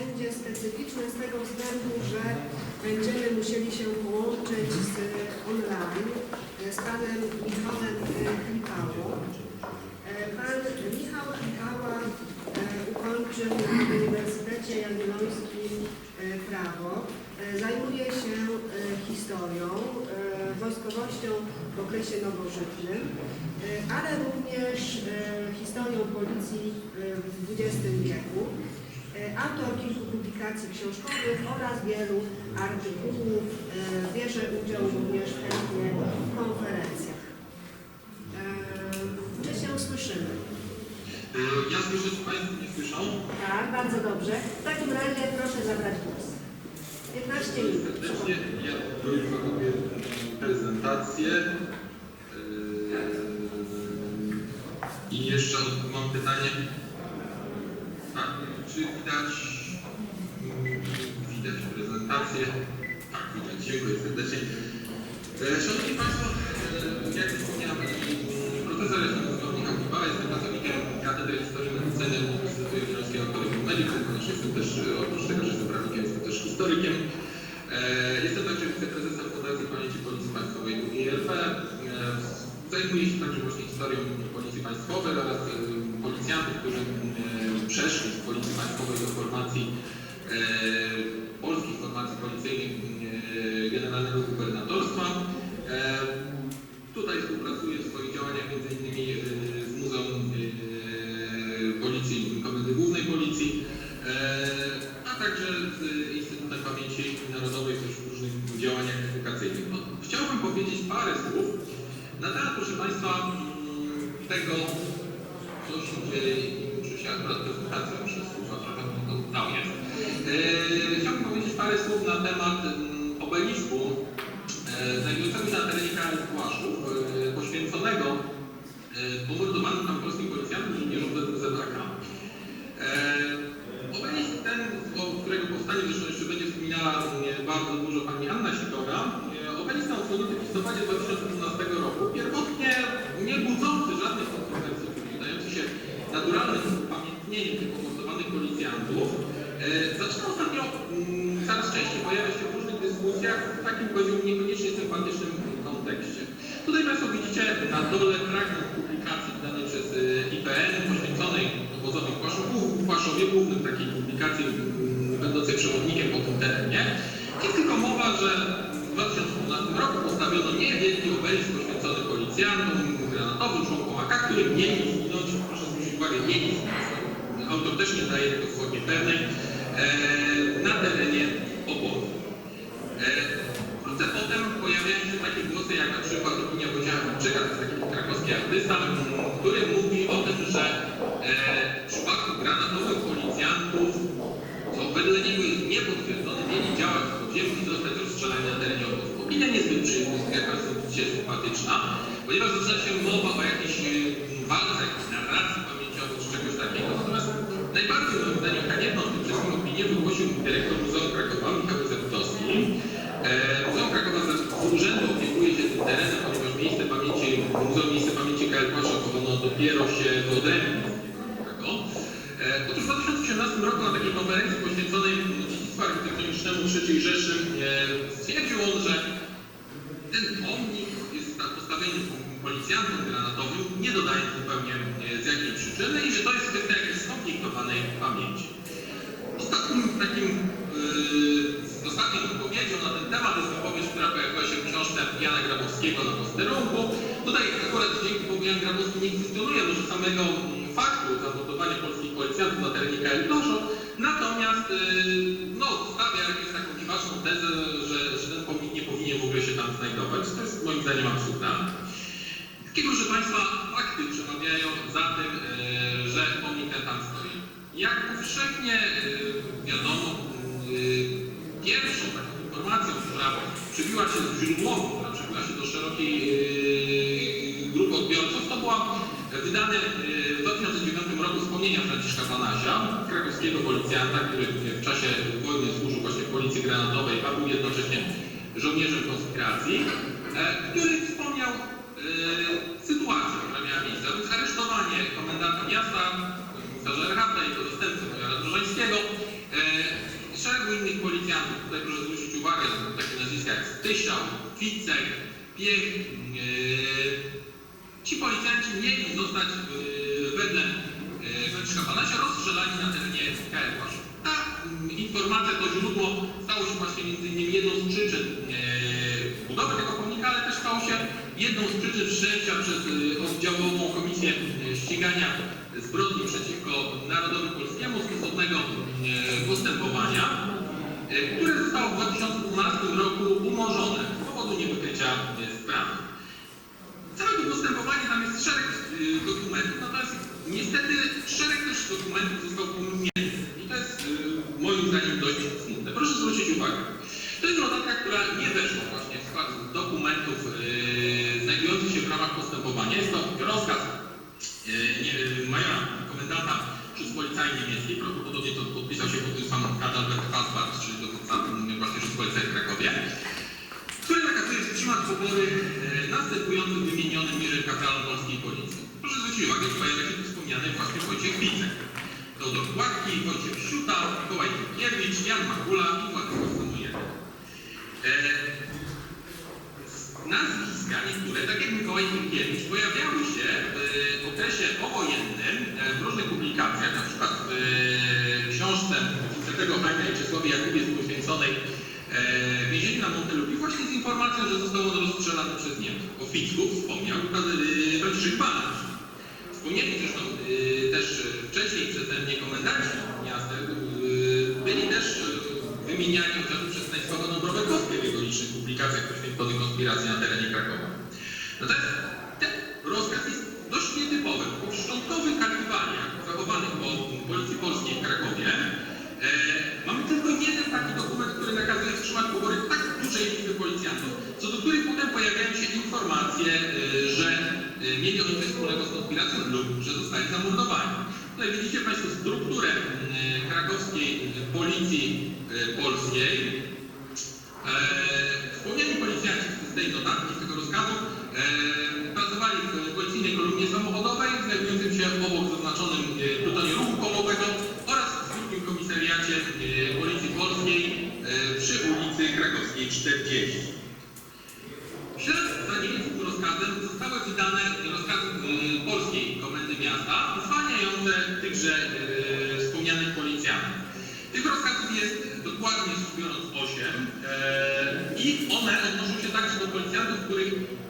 będzie specyficzne z tego względu, że będziemy musieli się połączyć z online e, z panem Michałem e, Klipałą. E, Pan Michał Klipała e, ukończył na Uniwersytecie Jagiellońskim e, prawo. E, Zajmuje się e, historią, e, wojskowością w okresie nowożytnym, e, ale również e, historią policji e, w XX wieku. E, Autor kilku publikacji książkowych oraz wielu artykułów. E, Bierze udział również chętnie w konferencjach. E, Czy się słyszymy? Y, Ja słyszę, czy Państwo nie słyszą? Tak, bardzo dobrze. W takim razie proszę zabrać głos. 15 minut. Serdecznie. Ja robię prezentację. I jeszcze mam pytanie. Czy widać, widać prezentację? Tak, widać. Dziękuję serdecznie. E, Szanowni Państwo, e, jak wspomniałem, profesor jestem Michał Kibała, jestem pracownikiem Katedry Historii Medycyny Uniwersytetu Jagiellońskiego Collegium Medicum, ponieważ jestem też, oprócz tego, że jestem prawnikiem, jestem też historykiem. E, Jestem także wiceprezesem Fundacji Pamięci Policji Państwowej UIRP. E, Zajmuję się także właśnie historią Policji Państwowej oraz policjantów, którzy e, przeszli z Policji Państwowej do formacji e, polskich formacji policyjnych e, Generalnego Gubernatorstwa. E, Tutaj współpracuję w swoich działaniach e, z Muzeum Policji, Komendy Głównej Policji, a także z Instytutem Pamięci Narodowej też w różnych działaniach edukacyjnych. No, chciałbym powiedzieć parę słów na temat, proszę Państwa, mm, tego, co się dzieje i muszę się akurat prezentację E, Chciałbym powiedzieć parę słów na temat mm, obelisku e, znajdującego się na terenie KS Płaszczów, e, poświęconego pomordowanym tam polskim policjantom żołnierzom ZBK. E, Obelisk ten, o którego powstanie zresztą jeszcze będzie wspominała e, bardzo dużo pani Anna Sikora, e, obelisk tam odsłonięty w listopadzie 2012 roku, pierwotnie nie budzący żadnych kontrowersji, wydający się naturalnym upamiętnieniem tych pomordowanych policjantów, e, zaczyna ostatnio mm, coraz częściej pojawiać się w różnych dyskusjach w takim powiedziałbym niekoniecznie sympatycznym kontekście. Tutaj Państwo widzicie na dole fragment publikacji wydanej przez e, IPN poświęconej obozowi w Płaszowie, głównym takiej publikacji mm, będącej przewodnikiem po tym terenie. Jest tylko mowa, że w 2012 roku postawiono niewielki obelisk poświęcony policjantom, granatowym członkom AK, którzy mieli zginąć, proszę zwrócić uwagę, mieli zginąć. Autor też nie daje formie pewnej, e, artysta, m, który mówi o tym, że e, w przypadku granatowych policjantów, co wedle niego jest niepotwierdzone, mieli działać w podziemiu i zostać rozstrzelani na terenie obozu. Opinia niezbyt przyjemna, jak Państwo widzicie, sympatyczna, ponieważ zaczyna się mowa o jakiejś e, walce, jakiejś narracji pamięciowej czy czegoś takiego. Natomiast najbardziej moim zdaniem haniebną w tym wszystkim opinię wygłosił dyrektor Muzeum Krakowa, Michał Zeptowski, E, Muzeum Krakowa z z urzędu opiekuje się tym terenem, ponieważ miejsce pamięci, Muzeum Miejsce Pamięci KL Płaszczak ono dopiero się wyodrębni z tego. E, Otóż w 2018 roku na takiej konferencji poświęconej dziedzictwu architektonicznemu III Rzeszy e, stwierdził on, że ten pomnik jest postawiony policjantom granatowym, nie dodając zupełnie e, z jakiej przyczyny i że to jest kwestia jakiejś skomplikowanej pamięci. Ostatnim takim, yy, ostatnią wypowiedzią na ten temat jest wypowiedź, która pojawiła się w książce Jana Grabowskiego na posterunku. Tutaj akurat dzięki Bogu Jan Grabowski nie kwestionuje może samego mm, faktu zamordowania polskich policjantów na terenie KL Plaszów, natomiast yy, no, stawia jakąś taką dziwaczną tezę, że, że ten pomnik nie powinien w ogóle się tam znajdować. To jest moim zdaniem absurdalne. Takie, proszę Państwa, fakty przemawiają za tym, e, że pomnik ten tam stoi. Jak powszechnie e, wiadomo, pierwszą taką informacją, która przybiła się z źródłową, która przybiła się do szerokiej grupy odbiorców, to była wydane wspomnienia Franciszka Banazia, krakowskiego policjanta, który w czasie wojny służył właśnie w policji granatowej, a był jednocześnie żołnierzem konspiracji, e, który wspomniał e, sytuację, która miała miejsce, więc aresztowanie komendanta miasta, komisarza Erhata, jego zastępcy, majora Drożańskiego, e, szeregu innych policjantów, tutaj proszę zwrócić uwagę, takie nazwiska jak Stysiał, Wicek, Piech, yy, ci policjanci mieli zostać wedle Banasia rozstrzelani na terenie KRW. Ta mm, informacja, to źródło stało się właśnie między innymi jedną z przyczyn yy, budowy tego pomnika, ale też stało się jedną z przyczyn wszczęcia przez yy, oddziałową Komisję yy, Ścigania Zbrodni przeciwko Narodowi Polskiemu stosownego postępowania, które zostało w 2012 roku umorzone z powodu niewykrycia sprawy. Całego postępowania tam jest szereg dokumentów, natomiast niestety szereg też dokumentów został pominięty. I to jest y, moim zdaniem dość smutne. Proszę zwrócić uwagę. To jest notatka, która nie weszła właśnie w skład dokumentów y, znajdujących się w ramach postępowania. Jest to rozkaz y, majora komendanta Rzeczpospolitej Niemieckiej. Prawdopodobnie to podpisał się pod tym sam Adalbert Kaspar, czyli dowódca y, właśnie Rzeczpospolitej w Krakowie który nakazuje wstrzymać pobory e, następującym wymienionym niżej kapralom polskiej policji. Proszę zwrócić uwagę, pojawia się wspomniany właśnie Wojciech Wicek. Teodor Gładki, Wojciech Siuta, Mikołaj Kiewicz, Jan Magula i Władysław Samojedny. E, nazwiska niektóre, tak jak Mikołaj Kiewicz, pojawiały się w okresie powojennym e, w różnych publikacjach, na przykład w e, książce Wincentego Hajna i Czesławie Jakubie poświęconej e, więzieniu na Montelupi właśnie z informacją, że został on rozstrzelany przez Niemców. O Ficku wspomniał e, Franciszek Banasz. Wspomnieli komendanci miasta e, byli też e, wymieniani chociażby przez Stanisława Dąbrowekowskie w jego licznych publikacjach poświęconych konspiracji na terenie Krakowa. Natomiast ten rozkaz jest dość nietypowy. Po szczątkowych archiwaliach zachowanych po Policji Polskiej w Krakowie e, mamy tylko jeden taki dokument, który nakazuje wstrzymać pobory tak dużej liczby policjantów, co do których potem pojawiają się informacje, e, że mieli oni coś wspólnego z konspiracją lub że zostali zamordowani. Tutaj widzicie Państwo strukturę e, krakowskiej policji e, polskiej. E, Wspomniani policjanci z tej notatki, z tego rozkazu, pracowali w policyjnej kolumnie samochodowej, znajdującym się obok zaznaczonym plutonie ruchu kołowego oraz w drugim komisariacie Policji Polskiej przy ulicy Krakowskiej 40.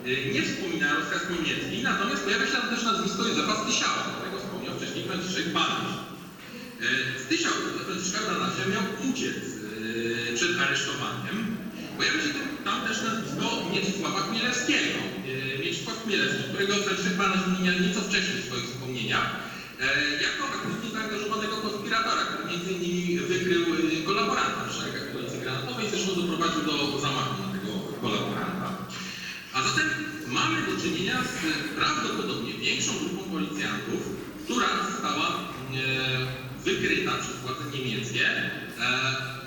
nie wspomina rozkaz niemiecki, natomiast pojawia się tam też nazwisko Józefa Stysiała, którego wspomniał wcześniej Franciszek Banasz. E, Stysiał Franciszka Banasia miał uciec e, przed aresztowaniem. Pojawia się tam też nazwisko Mieczysława Chmielewskiego. Mieczysław Chmielewski, którego Franciszek Banaś wymienia nieco wcześniej w swoich wspomnieniach, jako aktywnie zaangażowanego konspiratora, który między innymi wykrył kolaboranta w szeregach policji granatowej zresztą doprowadził do zamachu na tego kolaboranta. A zatem mamy do czynienia z prawdopodobnie większą grupą policjantów, która została e, wykryta przez władze niemieckie e,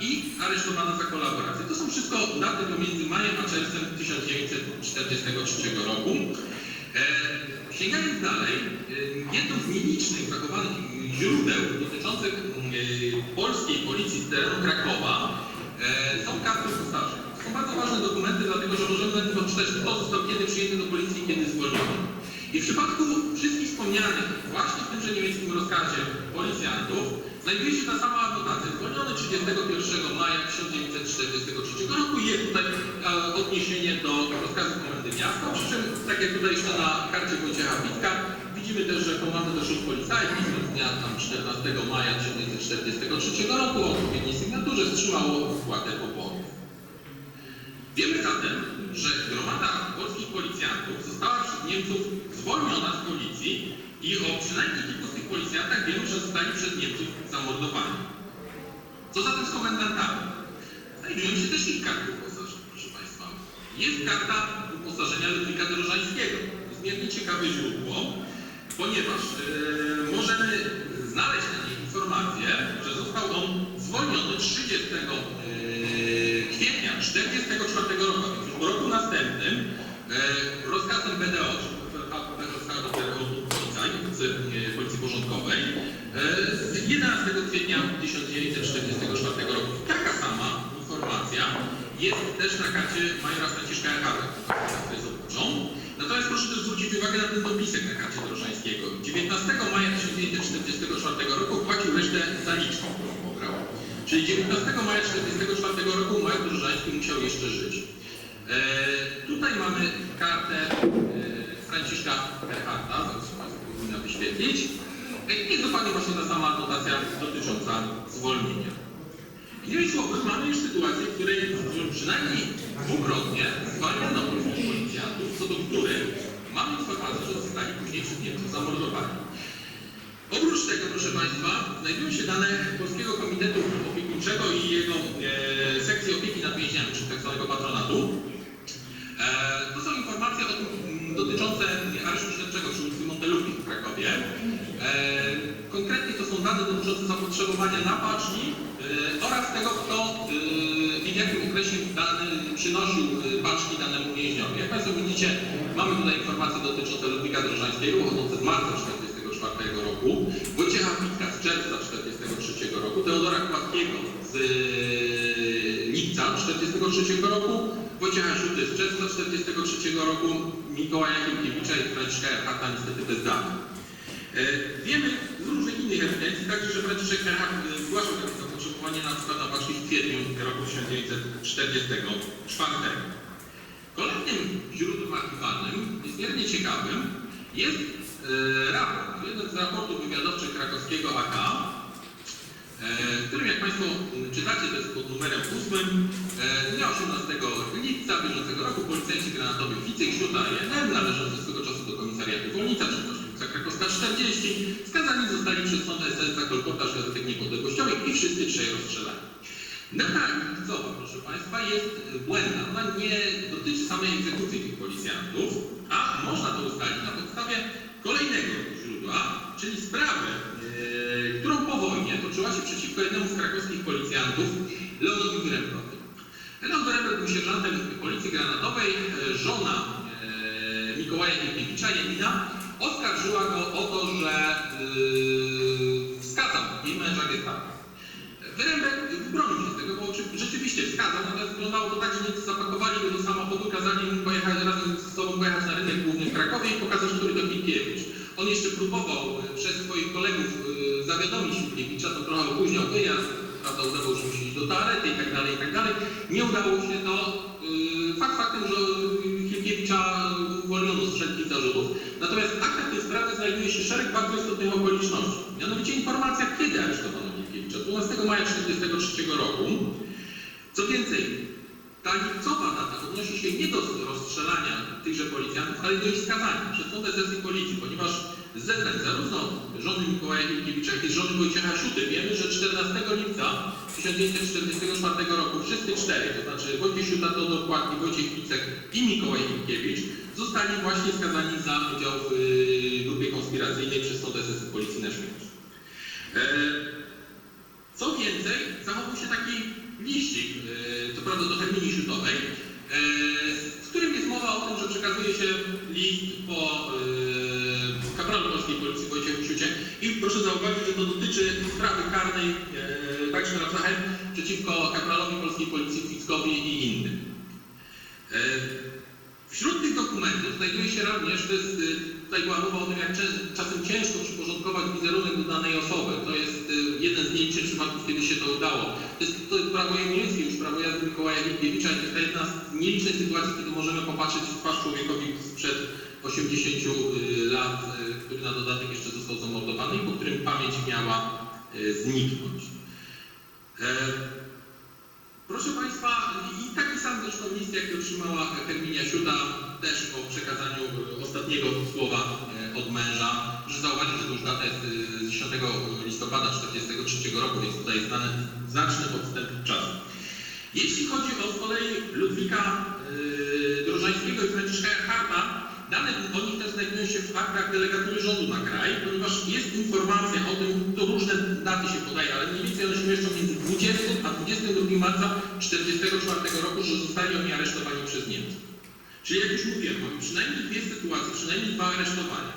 i aresztowana za kolaborację. To są wszystko daty pomiędzy majem a czerwcem 1943 roku. E, Sięgając dalej, e, jedną z nielicznych zachowanych źródeł dotyczących e, polskiej policji z terenu Krakowa bardzo ważne dokumenty, dlatego że możemy odczytać, kto został kiedy przyjęty do policji, kiedy zwolniony. I w przypadku wszystkich wspomnianych właśnie w tymże niemieckim rozkazie policjantów znajduje się ta sama anotacja. Zwolniony 31 maja 1943 roku jest tutaj e, odniesienie do rozkazu komendy miasta, przy czym, tak jak tutaj jeszcze na karcie Wojciecha Witka, widzimy też, że do szkół policjantów z dnia tam 14 maja 1943 roku o odpowiedniej sygnaturze wstrzymało poborów. Wiemy zatem, że gromada polskich policjantów została przez Niemców zwolniona z policji i o przynajmniej kilku z tych policjantach wiemy, że zostali przez Niemców zamordowani. Co zatem z komendantami? Znajdują się też ich karty uposażeń, proszę Państwa. Jest karta uposażenia Ludwika Drożańskiego. Niezmiernie ciekawe źródło, ponieważ yy, możemy znaleźć na niej informację, że został on zwolniony 30 yy, e, 44 roku, więc już w roku następnym e, rozkazem BDO, z e, Policji Porządkowej e, z 11 kwietnia 1944 roku. Taka sama informacja jest też na karcie majora Franciszka Echawa, jest. Natomiast proszę też zwrócić uwagę na ten dopisek na karcie Droszańskiego. 19 maja 1944 roku płacił resztę zaliczką. Czyli 19 maja 1944 roku major Drążański musiał jeszcze żyć. E, tutaj mamy kartę e, Franciszka Erharda, zaraz powinna wyświetlić. E, Jest dokładnie właśnie ta sama anotacja dotycząca zwolnienia. Innymi słowy, mamy już sytuację, w której przynajmniej dwukrotnie zwalniano polskich policjantów, co do których mamy informację, że zostali później przez Niemców zamordowani. Oprócz tego, proszę Państwa, znajdują się dane Polskiego Komitetu Opiekuńczego i jego e, sekcji opieki nad więźniami, czyli tak zwanego patronatu. E, to są informacje o dotyczące aresztu śledczego przy ulicy Montelupki w Krakowie. E, konkretnie to są dane dotyczące zapotrzebowania na paczni e, oraz tego, kto e, w jakim okresie dany, przynosił e, paczki danemu więźniowi. Jak Państwo widzicie, mamy tutaj informacje dotyczące Ludwika Drożańskiego, pochodzące z marca 1944 roku, Wojciecha Witka z czerwca 1943 roku, Teodora Kładkiego z e, lipca 1943 roku, Wojciecha Siuty z czerwca 1943 roku, Mikołaja Kielkiewicza i Franciszka Erharta niestety bez danych. E, Wiemy z różnych innych ewidencji także, że Franciszek Erhard e, zgłaszał takie zapotrzebowanie na przykład na w kwietniu roku 1944. Kolejnym źródłem archiwalnym, niezmiernie ciekawym, jest e, raport, z raportów wywiadowczych krakowskiego AK, e, w którym jak Państwo czytacie, to jest pod numerem 8, e, dnia 18 lipca bieżącego roku policjanci granatowi Ficy i Śruta INM należący swego czasu do komisariatu Wolnica, czy ulica Krakowska 40, skazani zostali przez sąd SS za kolportaż gazetek niepodległościowych i wszyscy trzej rozstrzelani. Data Lipcowa, proszę Państwa, jest błędna. Ona nie dotyczy samej egzekucji tych policjantów, a można to ustalić na podstawie kolejnego źródła, czyli sprawy, e, którą po wojnie toczyła się przeciwko jednemu z krakowskich policjantów, Leonowi Wyrębrowi. Leon Wyrębrok był sierżantem Policji Granatowej. E, Żona e, Mikołaja Kielkiewicza, Janina, oskarżyła go o to, że e, wskazał jej męża gestapo. Wyrębek wybronił się z tego, bo rzeczywiście wskazał, natomiast wyglądało to tak, że Niemcy zapakowali go do samochodu, kazali mu pojechać razem z sobą pojechać na rynek główny w Krakowie i pokazać, który to Wilkiewicz. On jeszcze próbował e, przez swoich kolegów e, zawiadomić Wilkiewicza, to trochę opóźniał wyjazd, prawda, udawał się iść do toalety i tak dalej, i tak dalej. Nie udało się to. e, Fakt faktem, że Wilkiewicza uwolniono z wszelkich zarzutów. Natomiast w aktach tej sprawy znajduje się szereg bardzo istotnych okoliczności. Mianowicie informacja, kiedy aresztowano Wilkiewicza. 12 maja 1943 roku. Co więcej, ta lipcowa data odnosi się nie do rozstrzelania tychże policjantów, ale do ich skazania przez sąd policji, ponieważ z zeznań zarówno żony Mikołaja Wilkiewicza, jak i żony Wojciecha Siuty wiemy, że 14 lipca 1944 roku wszyscy cztery, to znaczy Wojciech Siuta, Teodor Płatki, Wojciech Picek i Mikołaj Wilkiewicz zostali właśnie skazani za udział w y, grupie konspiracyjnej przez sąd sesji policji na śmierć. E, co więcej, zachował się taki liścik, e, co prawda do Herminii Siutowej, e, w którym jest mowa o tym, że przekazuje się list po karnej e, także przeciwko kapralowi polskiej policji Fickowi i innym. E, Wśród tych dokumentów znajduje się również, to jest, y, tutaj była mowa o tym, jak czas- czasem ciężko przyporządkować wizerunek do danej osoby. To jest jeden z nielicznych przypadków, kiedy się to udało. To jest, to jest prawo niemieckie, już prawo jazdy Mikołaja ta jedna z nielicznych sytuacji, kiedy możemy popatrzeć w twarz człowiekowi sprzed 80 y, lat, który na dodatek jeszcze został zamordowany i po którym pamięć miała zniknąć. E, Proszę Państwa, i taki sam zresztą list, jaki otrzymała Herminia Siuta, też po przekazaniu e, ostatniego słowa e, od męża, że zauważył, że to już data jest z 10 listopada 1943 roku, więc tutaj jest znany znaczny odstęp czasu. Jeśli chodzi o z kolei Ludwika Drożańskiego i Franciszka Erharta, dane też znajdują się w aktach delegatury rządu na kraj, ponieważ jest informacja o tym, to różne daty się podaje, ale mniej więcej one się mieszczą między 20 a 22 marca 1944 roku, że zostali oni aresztowani przez Niemców. Czyli jak już mówiłem, mamy przynajmniej dwie sytuacje, przynajmniej dwa aresztowania.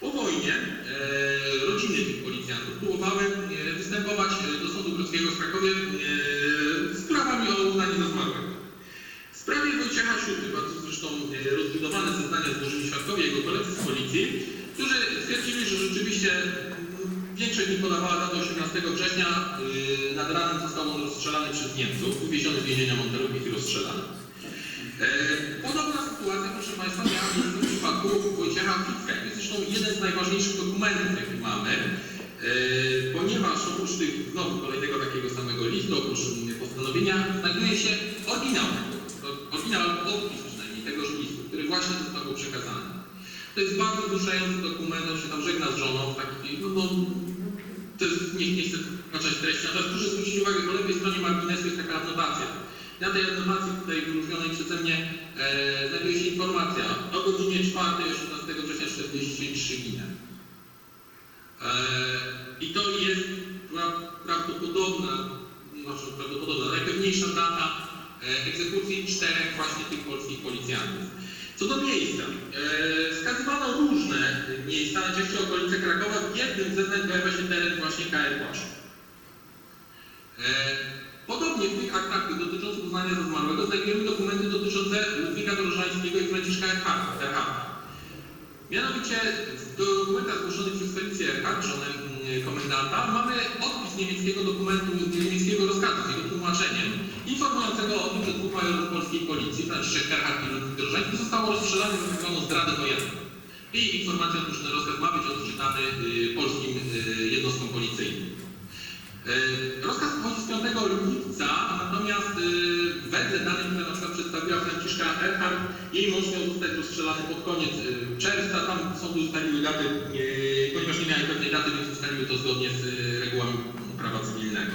Po wojnie e, rodziny tych policjantów próbowały e, występować e, do Sądu Królewskiego w Krakowie e, z o uznanie za zmarłego. W sprawie Wojciecha Siuty, bardzo zresztą rozbudowane zeznania złożyli świadkowie jego koledzy z policji, którzy stwierdzili, że rzeczywiście większość mi podawała datę 18 września. Yy, nad ranem został on rozstrzelany przez Niemców, wywieziony z więzienia Monterrey i rozstrzelany. E, Podobna sytuacja, proszę Państwa, miała miejsce w przypadku Wojciecha Fitzka. To jest zresztą jeden z najważniejszych dokumentów, jaki mamy, e, ponieważ oprócz tych, znowu kolejnego takiego samego listu, oprócz mm, postanowienia, znajduje się oryginał, oryginał odpis właśnie został przekazany. To jest bardzo wzruszający dokument, on się tam żegna z żoną, taki, no, no jest, nie, nie chcę znaczać treści, natomiast proszę zwrócić uwagę, po lewej stronie marginesu jest taka adnotacja. Na tej adnotacji tutaj wyróżnionej przeze mnie e, znajduje się informacja o godzinie 4 18 września 43 ginę. E, I to jest pra, prawdopodobna, znaczy prawdopodobna, najpewniejsza data e, egzekucji czterech właśnie tych polskich policjantów. Co do miejsca, e, wskazywano różne miejsca, najczęściej okolice Krakowa. W jednym z zeznań pojawia się teren właśnie KR Płaszcz. E, Podobnie w tych aktach dotyczących uznania za zmarłego znajdujemy dokumenty dotyczące Ludwika Dorożańskiego i Franciszka. Erharta. Mianowicie w dokumentach zgłoszonych przez Felicję Erhard, mm, komendanta, mamy odpis niemieckiego dokumentu, niemieckiego rozkazu z jego tłumaczeniem, informującego o tym, że dwóch majorów polskiej policji, Franciszek Erhard i Ludwik Dorożański, zostało rozstrzelane za tzw. zdradę wojenną. I informacja o tym, że ten rozkaz ma być odczytany y, polskim y, jednostkom policyjnym. E, Rozkaz pochodzi z 5 lipca, natomiast wedle danych, które na przykład przedstawiła Franciszka Erhard, jej mąż miał zostać rozstrzelany pod koniec czerwca. Tam sądy ustaliły daty, ponieważ nie miały pewnej daty, więc ustaliły to zgodnie z regułami prawa cywilnego.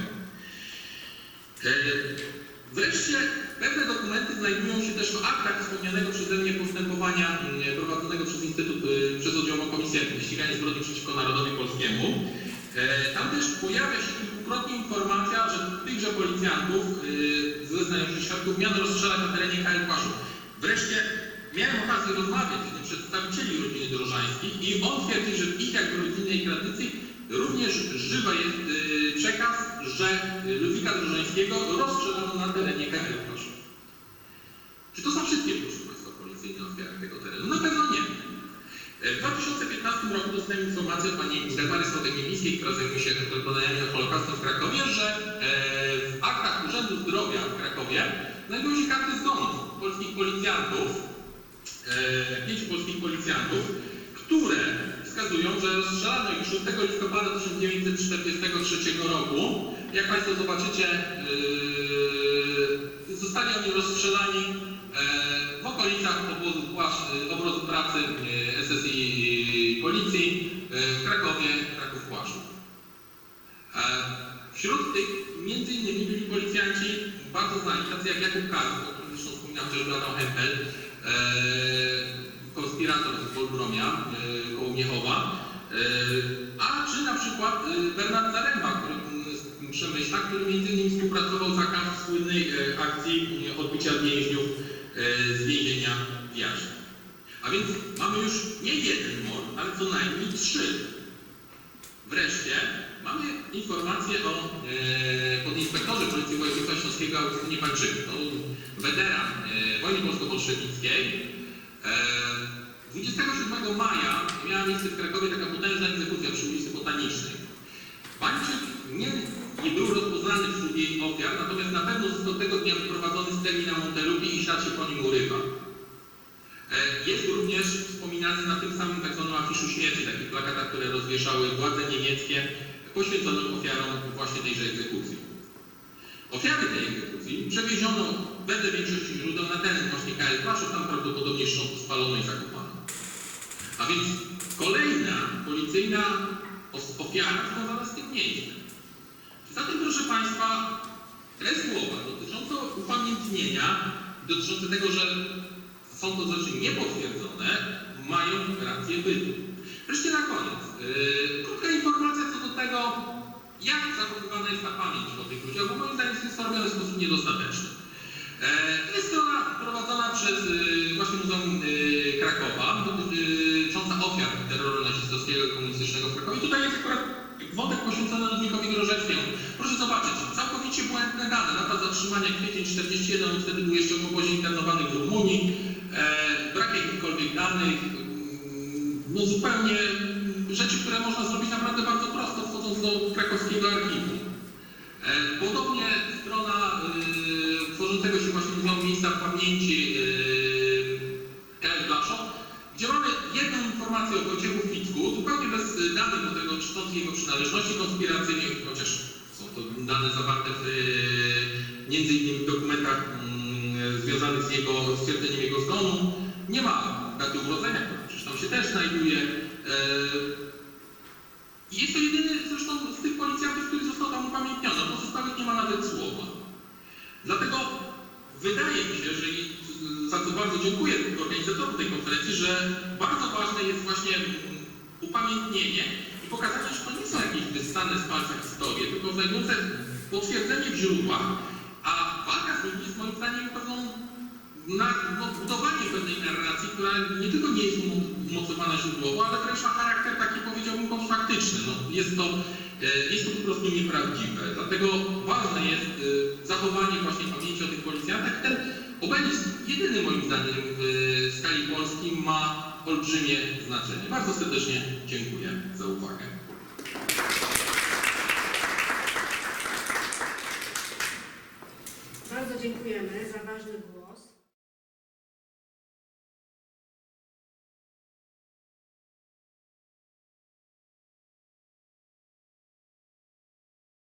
Wreszcie pewne dokumenty znajdują się też w aktach wspomnianego przeze mnie postępowania mm, prowadzonego przez Instytut, y, przez oddziałową Komisję Ścigania Zbrodni przeciwko Narodowi Polskiemu. E, Tam też pojawia się kilkukrotnie informacja, że tychże policjantów y, z zeznaniu świadków miano rozstrzelać na terenie Płaszów. Wreszcie miałem okazję rozmawiać z z przedstawicieli rodziny Dorożańskich i on twierdzi, że w ich jakby rodzinnej tradycji również żywa jest y, przekaz, że Ludwika Dorożańskiego rozstrzelano na terenie KL Płaszów. Czy to są wszystkie, proszę Państwa, policyjne ofiary tego terenu? Na pewno nie. E, W 2015 roku dostałem informację od pani Dagmary Słodek-Niemieckiej, która zajmuje się badaniami nad Holokaustem w Krakowie, że e, w aktach Urzędu Zdrowia w Krakowie znajdują się karty zgonów polskich policjantów, e, pięciu polskich policjantów, które wskazują, że rozstrzelano ich 6 listopada 1943 roku. Jak Państwo zobaczycie, e, zostali oni rozstrzelani e, w okolicach obozu, płasz- obozu pracy e, SS i policji e, w Krakowie, Kraków Płaszów. E, Wśród tych między innymi byli policjanci bardzo znani, tacy jak Jakub Karp, o którym zresztą wspominał chociażby Adam Hempel, e, konspirator z Wolbromia e, koło Miechowa, e, a czy na przykład e, Bernard Zaremba, który m, z Przemyśla, który między innymi współpracował w zakaz słynnej e, akcji e, odbicia więźniów e, z więzienia w Jaśnie. A więc mamy już nie jeden mord, ale co najmniej trzy. Wreszcie mamy informację o e, podinspektorze Policji Województwa Śląskiego Augustynie Pańczyku. To weteran e, wojny polsko-bolszewickiej. E, 27 maja miała miejsce w Krakowie taka potężna egzekucja przy ulicy Botanicznej. Pańczyk nie, nie był rozpoznany wśród jej ofiar, natomiast na pewno został tego dnia wyprowadzony z termina Montelupi i ślad się po nim urywa. E, Jest również wspominany na tym samym tak zwanym afiszu śmierci, takich plakatach, które rozwieszały władze niemieckie, poświęconym ofiarom właśnie tejże egzekucji. Ofiary tej egzekucji przewieziono wedle większości źródeł na teren właśnie KL Płaszów, tam prawdopodobnie szczątku spalono i zakopano. A więc kolejna policyjna ofiara związana z tym miejscem. Zatem, proszę Państwa, te słowa dotyczące upamiętnienia, dotyczące tego, że są to rzeczy niepotwierdzone, mają rację bytu. Wreszcie na koniec, yy, krótka informacja co do tego, jak zachowywana jest ta pamięć o tych ludziach, bo moim zdaniem jest to robione w sposób niedostateczny. To jest strona prowadzona przez yy, właśnie Muzeum yy, Krakowa, dotycząca ofiar terroru nazistowskiego komunistycznego w Krakowie. Tutaj jest akurat wątek poświęcony Ludwikowi Grożeckiemu. Proszę zobaczyć, całkowicie błędne dane. Data zatrzymania kwiecień 41, on wtedy był jeszcze w obozie internowanych w Rumunii. E, brak jakichkolwiek danych. mm, No zupełnie mm, rzeczy, które można zrobić naprawdę bardzo prosto, wchodząc do krakowskiego archiwum. E, Podobnie strona y, tworzącego się właśnie Muzeum Miejsca w Pamięci KS Blaszo, gdzie mamy jedną informację o Wojciechu Ficku, zupełnie bez danych do tego, czy jego przynależności konspiracyjnych, chociaż dane zawarte w y, między innymi dokumentach mm, związanych z jego stwierdzeniem jego zgonu. Nie ma daty urodzenia, przecież tam się też znajduje. E, i jest to jedyny zresztą z tych policjantów, który został tam upamiętniony. Pozostałych nie ma nawet słowa. Dlatego wydaje mi się, że i za co bardzo dziękuję organizatorom tej konferencji, że bardzo ważne jest właśnie upamiętnienie i pokazanie, że to nie są jakieś wyssane z palca historie, tylko znajdujące potwierdzenie w źródłach, a walka z nimi jest moim zdaniem pewną na no, budowanie pewnej narracji, która nie tylko nie jest umo- umocowana źródłowo, ale wręcz ma charakter taki powiedziałbym kontrfaktyczny. No, jest, to, e, jest to po prostu nieprawdziwe. Dlatego ważne jest e, zachowanie właśnie pamięci o tych policjantach. Ten obelisk jedyny moim zdaniem w skali Polski ma olbrzymie znaczenie. Bardzo serdecznie dziękuję za uwagę. Bardzo dziękujemy za ważny głos.